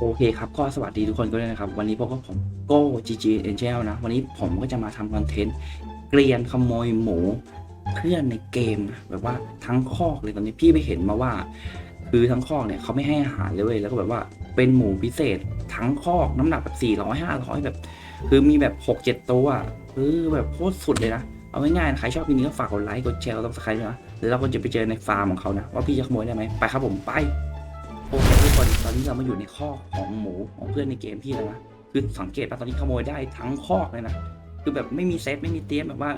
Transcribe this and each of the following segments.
โอเคครับก็สวัสดีทุกคนก็ด้วยนะครับ วันนี้พบกับผมโก้ GG Angel นะ วันนี้ผมก็จะมาทำคอนเทนต์เกลียนขโมยหมูเพื่อนในเกมนะแบบว่าทั้งคอกเลยตอนนี้พี่ไปเห็นมาว่า คือทั้งคอกเนี่ยเขาไม่ให้อาหารเลยเว้ยแล้วก็แบบว่าเป็นหมูพิเศษทั้งคอกน้ำหนักแบบ400 500 แบบ คือมีแบบ6 7ตัวคือแบบโคตรสุดเลยนะ เอาง่ายๆนะใครชอบคลิปนี้ก็ฝากกดไลค์กดแชร์กดซับสไครต์ด้วยนะแล้วเราก็จะไปเจอในฟาร์มของเขานะว่าพี่จะขโมยได้ไหมไปครับผมไป คนตอนนี้เรามาอยู่ในคอกของหมูของเพื่อนในเกมพี่แล้วนะคือสังเกตป่ะตอนนี้ขโมยได้ทั้งคอกเลยนะคือแบบไม่มีเซตไม่มีเตี้ยมแบบว่า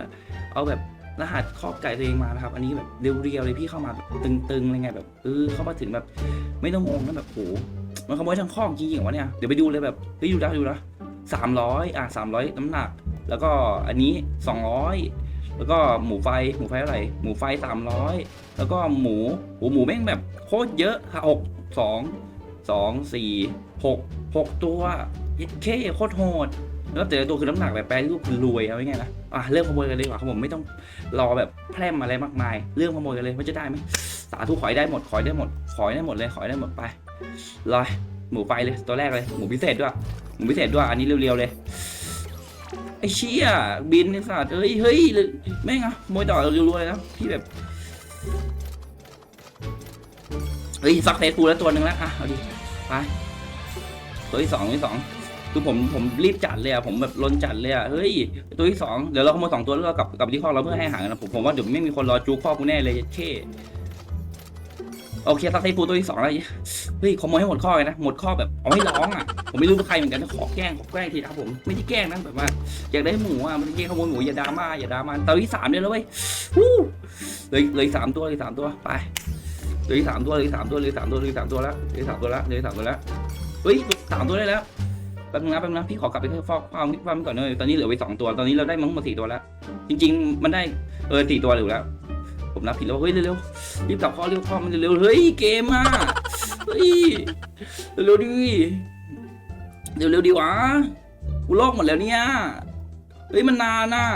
เอาแบบรหัสคอกไก่ตัวเองมานะครับ อันนี้แบบเรียวๆเลยพี่เข้ามาตึงๆอะไรเงี้ยแบบเออเข้ามาถึงแบบไม่ต้องงงนะแบบโหมันขโมยทั้งคอกจริงๆเหรอวะเนี่ยเดี๋ยวไปดูเลยแบบเฮ้ยดูนะดูนะสามร้อยอะสามร้อยน้ำหนัก แล้วก็อันนี้สองร้อยแล้วก็หมูไฟหมูไฟเท่าไหร่หมูไฟสามร้อยแล้วก็หมูหูหมูแม่งแบบโคตรเยอะค่ะหกสอง สองสี่หกหกตัวยิดเคโคตรโหดแล้วแต่ละตัวคือน้ำหนักแบบแปรรูปคือรวยเอาไว้ไงนะอะเริ่มขโมยกันเลยดีกว่าครับผมไม่ต้องรอแบบแพร่มอะไรมากมาย เริ่มขโมยกันเลยว่าจะได้ไหมสาธุขอยได้หมดขอยได้หมดขอยได้หมดเลยขอยได้หมดไปลอยหมูไฟเลยตัวแรกเลยหมูพิเศษด้วยหมูพิเศษด้วยอันนี้เรียวๆเลยไอ้เชี่ยบินไอ้สัตว์เอ้ยเฮ้ยแม่งอะขโมยต่อรัวๆเลยนะพี่แบบ เฮ้ยซักเซสฟูลแล้วตัวหนึ่งแล้วอะเอาดิไปตัวที่สองตัวที่สองคือผมผมรีบจัดเลยอะผมแบบลนจัดเลยอะเฮ้ยตัวที่สองเดี๋ยวเราขโมยสองตัวแล้วเรากลับกลับที่คอกเราเพื่อให้อาหารนะผมผมว่าเดี๋ยวไม่มีคนรอจูคอกูแน่เลยเท่โอเคซักไซฟูตัวที่สองแล้วเฮ้ยขโมยให้หมดคอเลยนะหมดคอแบบเอาให้ร้องอะผมไม่รู้เป็นใครเหมือนกันขอแกล้งขอแกล้งทีนะครับผมไม่ได้แกล้งนะแบบว่าอยากได้หมูอะไม่ได้แกล้งขโมยหมูอย่าดราม่าอย่าดราม่าตัวที่สามเลยแล้วเว้ยฮู้เลยเลยสามตัวเลยสามตัวไป เลยสามตัวเลยสามตัวเลยสามตัวเลยสามตัวแล้วเลยสามตัวแล้วเลยสามตัวแล้วเฮ้ยสามตัวได้แล้วแป๊บนึงนะแป๊บนึงนะพี่ขอกลับไปฟอกความความก่อนเลยตอนนี้เหลือไปสองตัวตอนนี้เราได้มั้งหมดสี่ตัวแล้วจริง ๆ มันได้เออสี่ตัวเหลือแล้วผมนับผิดแล้วเฮ้ยเร็วๆรีบกลับข้อเร็วข้อมันเร็วๆเฮ้ยเกมอะเฮ้ยเร็วดิเร็วๆดีวะกูลอกหมดแล้วเนี่ยเฮ้ยมันนานน่ะ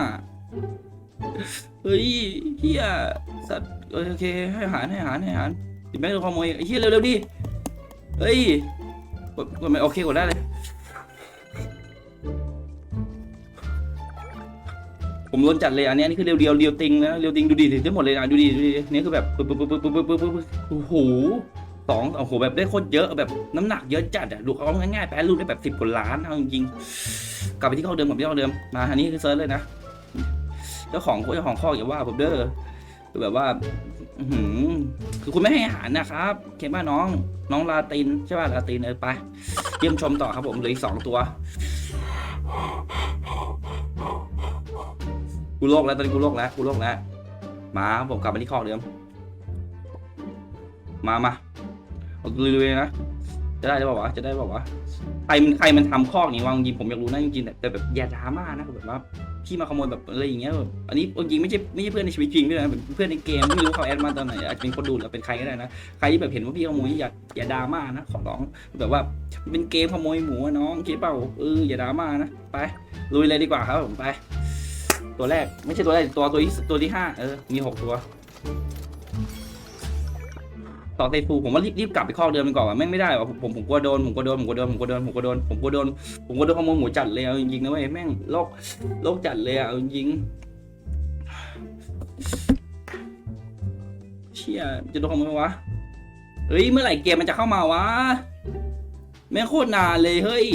เฮ้ยเฮียสัตว์เออโอเคให้อาหารให้อาหารให้อาหาร ติดแม็กโดนขโมยไอ้เหี้ยเร็วๆดิเฮ้ยกดกดไหมโอเคกดได้เลย ผมล้นจัดเลยอันนี้อันนี้คือเรียวเรียวเรีวติงนะเรียวติงดูดีได้หมดเลยนะดูดีดูดีนี่คือแบบปึ๊บปึ๊บปึ๊บปึ๊บปึ๊บโอ้โหสองโอ้โหแบบได้โคตรเยอะแบบน้ำหนักเยอะจัดอะดูเอาง่ายๆแปรรูปได้แบบสิบกว่าล้านเอาจริงๆกลับไปที่ข้อเดิมกับไปที่ข้อเดิมมาอันนี้คือเซิร์ชเลยนะเจ้าของเจ้าของข้ออย่าว่าผมเด้อ คือแบบว่าอื้อหือคือคุณไม่ให้อาหารนะครับ เขียนว่าน้อง น้องลาตินใช่ป่ะลาตินเออไป เยี่ยมชมต่อครับผมเหลืออีกสองตัว กูโลกแล้วตอนนี้กูโลกแล้วกูโลกแล้วมาผมกลับมาที่คอกเดิม มามาเอาลุยๆนะ จะได้หรือเปล่าวะจะได้หรือเปล่าวะใครมันใครมันทำคอกนี้วางจริงผมอยากรู้นะจริงๆแต่แต่แบบอย่าดราม่านะแบบว่า ที่มาขโมยแบบอะไรอย่างเงี้ยแบบอันนี้จริงๆไม่ใช่ไม่ใช่เพื่อนในชีวิตจริงด้วยนะเพื่อนในเกมไม่รู้เขาแอดมาตอนไหนอาจจะเป็นคนดูหรือเป็นใครก็ได้นะใครที่แบบเห็นว่าพี่ขโมยอย่าอย่าดราม่านะขอร้องแบบว่าเป็นเกมขโมยหมูน้องคิดเปล่าเอออย่าดราม่านะไปลุยเลยดีกว่าครับผมไป ตัวแรกไม่ใช่ตัวแรกตัวตัวที่ตัวที่ห้าเออมีหกตัว ต่อเตฟูผมว่ารีบรีบกลับไปคอกเดิมไปก่อนว่ะแม่งไม่ได้ว่ะผมผมผมกลัวโดนผมกลัวโดนผมกลัวโดนผมกลัวโดนผมกลัวโดนผมกลัวโดนผมกลัวโดนขโมยหมูจัดเลยเอาจริงๆนะเว้ยแม่งโลกโลกจัดเลยอะเอาจริงเชี่ยจะโดนขโมยไหมวะเฮ้ยเมื่อไหร่เกมมันจะเข้ามาวะแม่งโคตรนานเลยเฮ้ย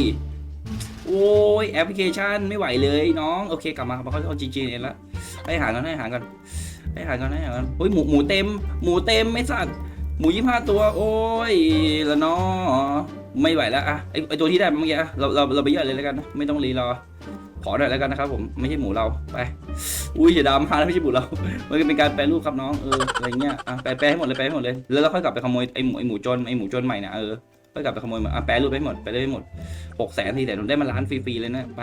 โอ้ยแอปพลิเคชันไม่ไหวเลยน้องโอเคกลับมามาเขาเอาจีจีเองละให้หารกันให้หารกันให้หารกันให้หารกันโอ้ยหมูหมูเต็มหมูเต็มไม่สัตว์ หมูยี่ห้าตัว โอ้ยล้วเนาะไม่ไหวแล้วอะไอไอตัวที่ได้เมื่อกี้อะเราเราเราไปเยอะเลยแล้วกันนะไม่ต้องรีรอขอหน่อยแล้วกันนะครับผมไม่ใช่หมูเราไป อุ้ยอย่าดราม่านะไม่ใช่หมูเรา มันเป็นการแปลรูปครับน้องเอออะไรเงี้ยอะแปลแปลให้หมดเลยแปลให้หมดเลยแล้วเราค่อยกลับไปขโมยไอหมูไอหมูจนไอหมูจนใหม่นะเออค่อยกลับไปขโมยมาอะแปลรูปให้หมดแปลได้หมดหกแสนทีแต่ผมได้มาล้านฟรีๆเลยนะไป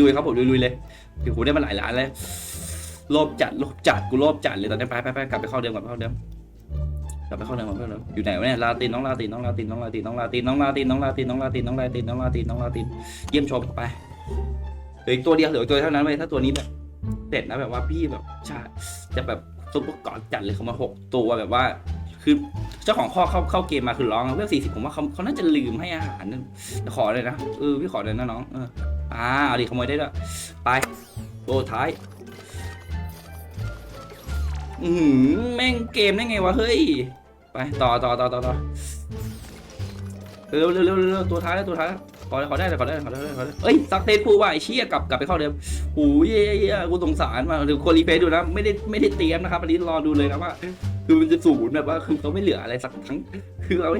ลุยๆครับผมลุยๆเลยคือกูได้มาหลายล้านแล้วโลภจัดโลภจัดกูโลภจัดเลยตอนนี้ไปไปไปกลับไปเข้าเดิมกลับไปเข้าเดิม กลับไปเข้าเดิมกลับไปเข้าเดิมอยู่ไหนวะเนี่ยลาตินน้องลาตินน้องลาตินน้องลาตินน้องลาตินน้องลาตินน้องลาตินน้องลาตินน้องลาตินน้องลาตินน้องลาตินเยี่ยมชมไปเหลืออีกตัวเดียวเหลืออกตัวเท่านั้นเลยถ้าตัวนี้แบบเสร็จนะแบบว่าพี่แบบช่จะแบบซุปเปอร์กอดจัดเลยเขามาหกตัวแบบว่า คือเจ้าของข้อเข้าเข้าเกมมาคือร้องเวลสี่สิบผมว่าเขาเขาน่าจะลืมให้อาหารนั่นขอเลยนะเออพี่ขอเลยนะน้องเอออ่าเอาดิขโมยได้ด้วยไปโตท้าย อืมแม่งเกมได้ไงวะเฮ้ย ไปต่อต่อต่อต่อต่อเร็วเร็วเร็วเร็วตัวท้ายแล้วตัวท้ายแล้วขอขอได้เลยขอได้ขอได้ขอได้เอ้ยซักเทสพูดว่าไอ้เชี่ยกลับกลับไปเข้าเดิมโอ้ยเย้เย้กูสงสารมากเดี๋ยวคนรีเพลย์ดูนะไม่ได้ไม่ได้เตรียมนะครับอันนี้รอดูเลยนะว่าคือมันจะสูญแบบว่าคือเขาไม่เหลืออะไรสักทั้ง คือเอา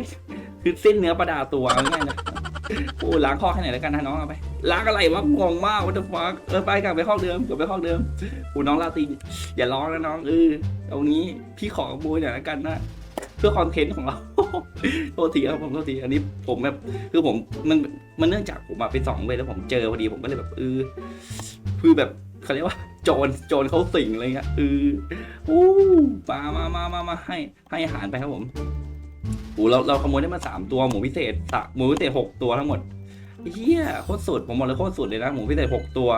คือเส้นเนื้อประดาตัวง่ายนะโอ้ล้างข้อแค่ไหนแล้วกันนะน้องเอาไป ล้างอะไรวะงงมากวัตถุฟักเออไปกลับไปห้องเดิมกลับไปห้องเดิมอ้น้องลาตินอย่าร้องนะน้องเออเอานี้พี่ขอขโมยหน่อยล้วกันนะเพื่อคอนเทนต์ของเราโทษทีครับผมโทษทีอันนี้ผมแบบคือผมมันมันเนื่องจากผมมาไปสองเว้ยแล้วผมเจอพอดีผมก็เลยแบบเออคือแบบเขาเรียกว่าโจรโจรเขาสิงอะไรเงี้ยเอออู้มามามามามาให้ให้อาหารไปครับผมโอ้เราเราขโมยได้มาสามตัวหมูพิเศษสหมูพิเศษหกตัวทั้งหมด เฮียโคตรสุดผมบอกเลยโคตรสุดเลยนะหมูพิเศษหกตัว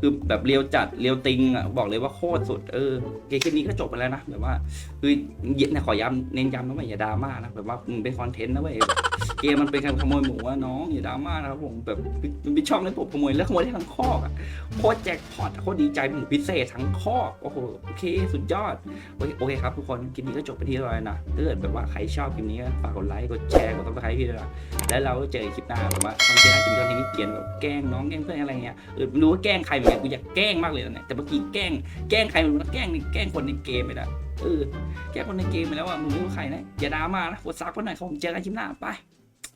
คือแบบเรียวจัดเรียวติงอะบอกเลยว่าโคตรสุดเออเกมคลิปนี้ก็จบไปแล้วนะแบบว่าคือเย็นนะขอย้ำเน้นย้ำนะว่าอย่าดราม่านะแบบว่ามันเป็นคอนเทนต์นะเว้ย เกมมันเป็นการขโมยหมูว่าน้องอย่าดราม่านะครับผมแบบมันเป็นช่องให้ผมขโมยแล้วขโมยได้ทั้งคอกอะโคตรแจ็คพอตโคตรดีใจหมูพิเศษทั้งคอกโอ้โหโอเคสุดยอดโอเคโอเคครับทุกคนคลิปนี้ก็จบไปที่เรียบร้อยนะถ้าเกิดแบบว่าใครชอบคลิปนี้ก็ฝากกดไลค์กดแชร์กดซับสไครต์พี่ด้วยนะแล้วเราก็เจอกันคลิปหน้าแบบว่าคอนเทนต์อาจจะมีคอนเทนต์ที่เกลียนแบบแกล้งน้องแกล้งเพื่อนอะไรเงี้ยเออไม่รู้ว่าแกล้งใครเหมือนกันกูอยากแกล้งมากเลยนะเนี่ยแต่เมื่อกี้แกล้งแกล้งใครไม่รู้นะแกล้งนี่แกล้งคนในเกมไปละเออแก้คนในเกมไปแล้วอะมึงไม่รู้ใครนะอย่าดราม่านะกดซับกันหน่อยครับผมเจอกันคลิปหน้าไป